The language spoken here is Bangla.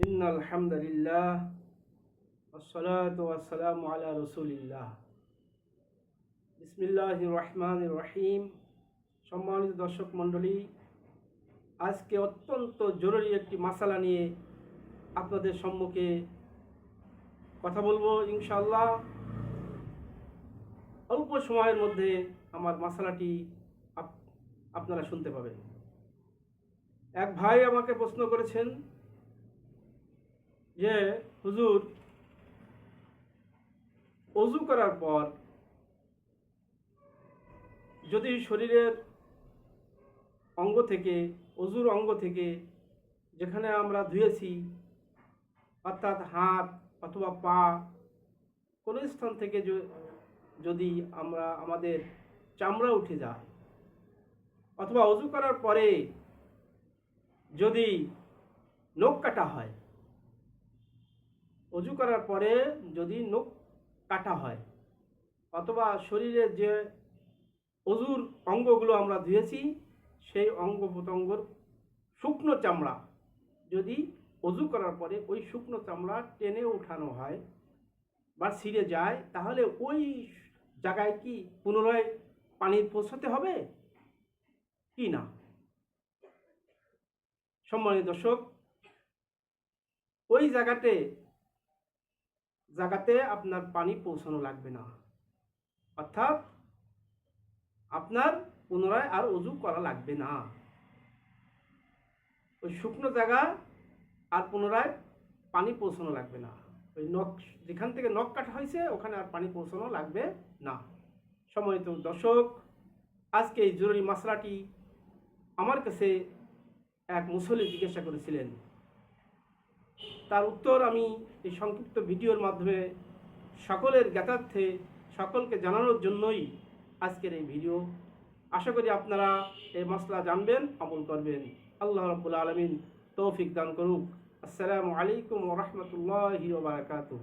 إن الحمد لله والصلاة والسلام على رسول الله বিসমিল্লাহ রহমান রহিম সম্মানিত দর্শক মণ্ডলী আজকে অত্যন্ত জরুরি একটি মাসালা নিয়ে আপনাদের সম্মুখে কথা বলবো ইনশাআল্লাহ অল্প সময়ের মধ্যে আমার মাসালাটি আপ- আপনারা শুনতে পাবেন এক ভাই আমাকে প্রশ্ন করেছেন যে হুজুর, অজু করার পর যদি শরীরের অঙ্গ থেকে, অজুর অঙ্গ থেকে যেখানে আমরা ধুয়েছি, অর্থাৎ হাত অথবা পা, কোনো স্থান থেকে যদি আমরা আমাদের চামড়া উঠে যায়, অথবা অজু করার পরে যদি নখ কাটা হয় অজু করার পরে যদি নখ কাটা হয়, অথবা শরীরের যে অজুর অঙ্গগুলো আমরা ধুয়েছি সেই অঙ্গ প্রত্যঙ্গর শুকনো চামড়া যদি অজু করার পরে ওই শুকনো চামড়া টেনে উঠানো হয় বা ছিঁড়ে যায়, তাহলে ওই জায়গায় কি পুনরায় পানি পৌঁছাতে হবে? কি না? সম্মানিত দর্শক, ওই জায়গাতে জায়গাতে আপনার পানি পৌঁছানো লাগবে না। অর্থাৎ আপনার পুনরায় আর অজু করা লাগবে না। ওই শুকনো জায়গা আর পুনরায় পানি পৌঁছানো লাগবে না। ওই নখ, যেখান থেকে নখ কাটা হয়েছে, ওখানে আর পানি পৌঁছানো লাগবে না। সম্মানিত দর্শক, আজকে এই জরুরি মশলাটি আমার কাছে এক মুসলি জিজ্ঞাসা করেছিলেন তার উত্তর আমি এই সংক্ষিপ্ত ভিডিওর মাধ্যমে সকলের জ্ঞাতার্থে সকলকে জানানোর জন্যই আজকের এই ভিডিও। আশা করি আপনারা এই মশলা জানবেন, আমল করবেন। আল্লাহ রবুল্লা আলমিন তৌফিক দান করুক। আসসালামু আলাইকুম রহমতুল্লাহ বারাকাতুহ।